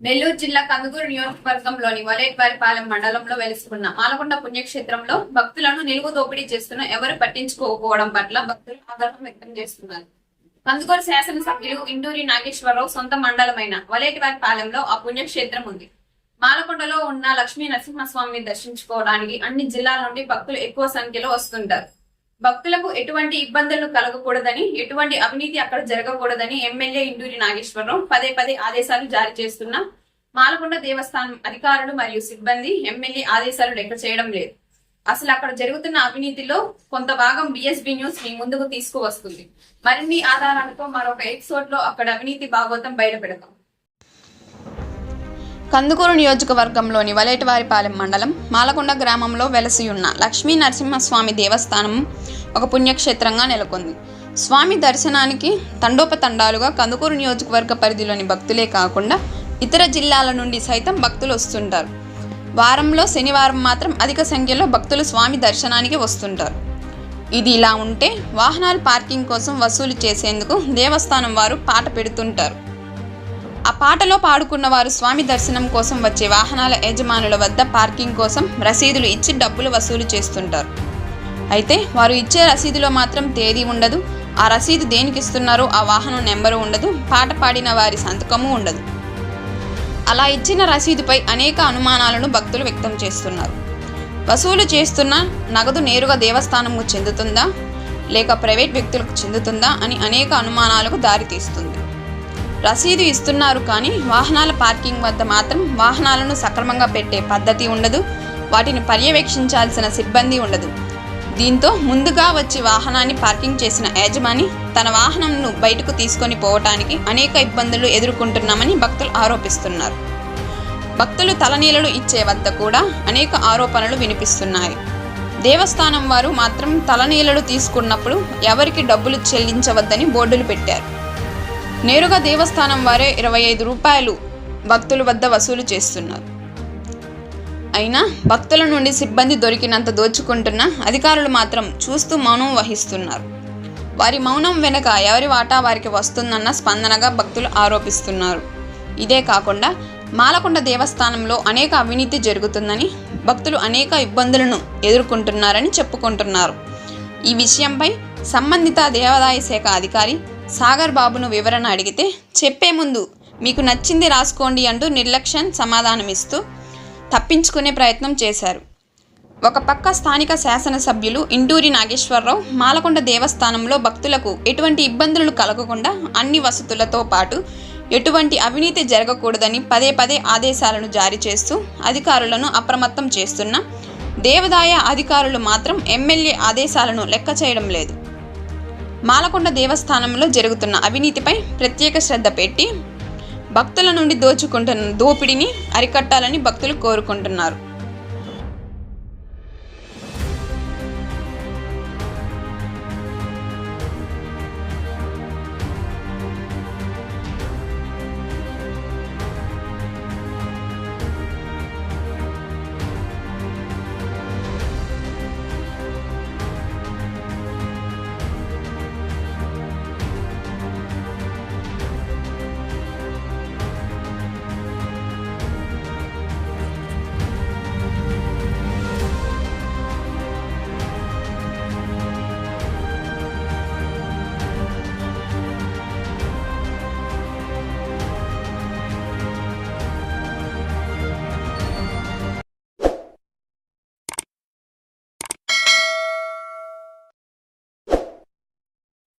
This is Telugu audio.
నెల్లూరు జిల్లా కందుకూరు నియోజకవర్గంలోని వలేట్వారిపాలెం మండలంలో వెలుసుకున్న మాలకొండ పుణ్యక్షేత్రంలో భక్తులను నిలువు దోపిడీ చేస్తున్న ఎవరు పట్టించుకోకపోవడం పట్ల భక్తులు ఆగ్రహం వ్యక్తం చేస్తున్నారు. కందుకూరు శాసనసభ్యులు ఇండూరి నాగేశ్వరరావు సొంత మండలమైన వలేటివారిపాలెంలో ఆ పుణ్యక్షేత్రం ఉంది. మాలకొండలో ఉన్న లక్ష్మీ నరసింహస్వామిని దర్శించుకోవడానికి అన్ని జిల్లాల నుండి భక్తులు ఎక్కువ సంఖ్యలో వస్తుంటారు. భక్తులకు ఎటువంటి ఇబ్బందులు కలగకూడదని ఎటువంటి అవినీతి అక్కడ జరగకూడదని ఎమ్మెల్యే ఇండూరి నాగేశ్వరరావు పదే పదే ఆదేశాలు జారీ చేస్తున్న మాలకొండ దేవస్థానం అధికారులు మరియు సిబ్బంది ఎమ్మెల్యే ఆదేశాలు లెక్క చేయడం లేదు. అసలు అక్కడ జరుగుతున్న అవినీతిలో కొంత భాగం బిఎస్బి న్యూస్ మీ ముందుకు తీసుకువస్తుంది. మరిన్ని ఆధారాలతో మరొక ఎపిసోడ్లో అక్కడ అవినీతి భాగవతం బయటపెడతాం. కందుకూరు నియోజకవర్గంలోని వలేటివారిపాలెం మండలం మాలకొండ గ్రామంలో వెలసి ఉన్న లక్ష్మీ నరసింహస్వామి దేవస్థానం ఒక పుణ్యక్షేత్రంగా నెలకొంది. స్వామి దర్శనానికి తండోపతండాలుగా కందుకూరు నియోజకవర్గ పరిధిలోని భక్తులే కాకుండా ఇతర జిల్లాల నుండి సైతం భక్తులు వస్తుంటారు. వారంలో శనివారం మాత్రం అధిక సంఖ్యలో భక్తులు స్వామి దర్శనానికి వస్తుంటారు. ఇది ఇలా ఉంటే వాహనాలు పార్కింగ్ కోసం వసూలు చేసేందుకు దేవస్థానం వారు పాట పెడుతుంటారు. ఆ పాటలో పాడుకున్న వారు స్వామి దర్శనం కోసం వచ్చే వాహనాల యజమానుల వద్ద పార్కింగ్ కోసం రసీదులు ఇచ్చి డబ్బులు వసూలు చేస్తుంటారు. అయితే వారు ఇచ్చే రసీదులో మాత్రం తేదీ ఉండదు. ఆ రసీదు దేనికి ఇస్తున్నారో ఆ వాహనం నెంబరు ఉండదు. పాట పాడిన వారి సంతకము ఉండదు. అలా ఇచ్చిన రసీదుపై అనేక అనుమానాలను భక్తులు వ్యక్తం చేస్తున్నారు. వసూలు చేస్తున్న నగదు నేరుగా దేవస్థానంకు చెందుతుందా? లేక ప్రైవేట్ వ్యక్తులకు చెందుతుందా? అని అనేక అనుమానాలకు దారితీస్తుంది. రసీదు ఇస్తున్నారు కానీ వాహనాల పార్కింగ్ వద్ద మాత్రం వాహనాలను సక్రమంగా పెట్టే పద్ధతి ఉండదు. వాటిని పర్యవేక్షించాల్సిన సిబ్బంది ఉండదు. దీంతో ముందుగా వచ్చి వాహనాన్ని పార్కింగ్ చేసిన యజమాని తన వాహనంను బయటకు తీసుకొని పోవటానికి అనేక ఇబ్బందులు ఎదుర్కొంటున్నామని భక్తులు ఆరోపిస్తున్నారు. భక్తులు తలనీలలు ఇచ్చే వద్ద కూడా అనేక ఆరోపణలు వినిపిస్తున్నాయి. దేవస్థానం వారు మాత్రం తలనీలలు తీసుకున్నప్పుడు ఎవరికి డబ్బులు చెల్లించవద్దని బోర్డులు పెట్టారు. నేరుగా దేవస్థానం వారే ఇరవై ఐదు రూపాయలు భక్తుల వద్ద వసూలు చేస్తున్నారు. అయినా భక్తుల నుండి సిబ్బంది దొరికినంత దోచుకుంటున్న అధికారులు మాత్రం చూస్తూ మౌనం వహిస్తున్నారు. వారి మౌనం వెనుక ఎవరి వాటా వారికి వస్తుందన్న స్పందనగా భక్తులు ఆరోపిస్తున్నారు. ఇదే కాకుండా మాలకొండ దేవస్థానంలో అనేక అవినీతి జరుగుతుందని భక్తులు అనేక ఇబ్బందులను ఎదుర్కొంటున్నారని చెప్పుకుంటున్నారు. ఈ విషయంపై సంబంధిత దేవాదాయ శాఖ అధికారి సాగర్ బాబును వివరణ అడిగితే చెప్పే ముందు మీకు నచ్చింది రాసుకోండి అంటూ నిర్లక్ష్యం సమాధానమిస్తూ తప్పించుకునే ప్రయత్నం చేశారు. ఒక పక్క స్థానిక శాసనసభ్యులు ఇండూరి నాగేశ్వరరావు మాలకొండ దేవస్థానంలో భక్తులకు ఎటువంటి ఇబ్బందులు కలగకుండా అన్ని వసతులతో పాటు ఎటువంటి అవినీతి జరగకూడదని పదే పదే ఆదేశాలను జారీ చేస్తూ అధికారులను అప్రమత్తం చేస్తున్న దేవదాయ అధికారులు మాత్రం ఎమ్మెల్యే ఆదేశాలను లెక్క చేయడం లేదు. మాలకొండ దేవస్థానంలో జరుగుతున్న అవినీతిపై ప్రత్యేక శ్రద్ధ పెట్టి భక్తుల నుండి దోచుకుంటున్న దోపిడీని అరికట్టాలని భక్తులు కోరుకుంటున్నారు.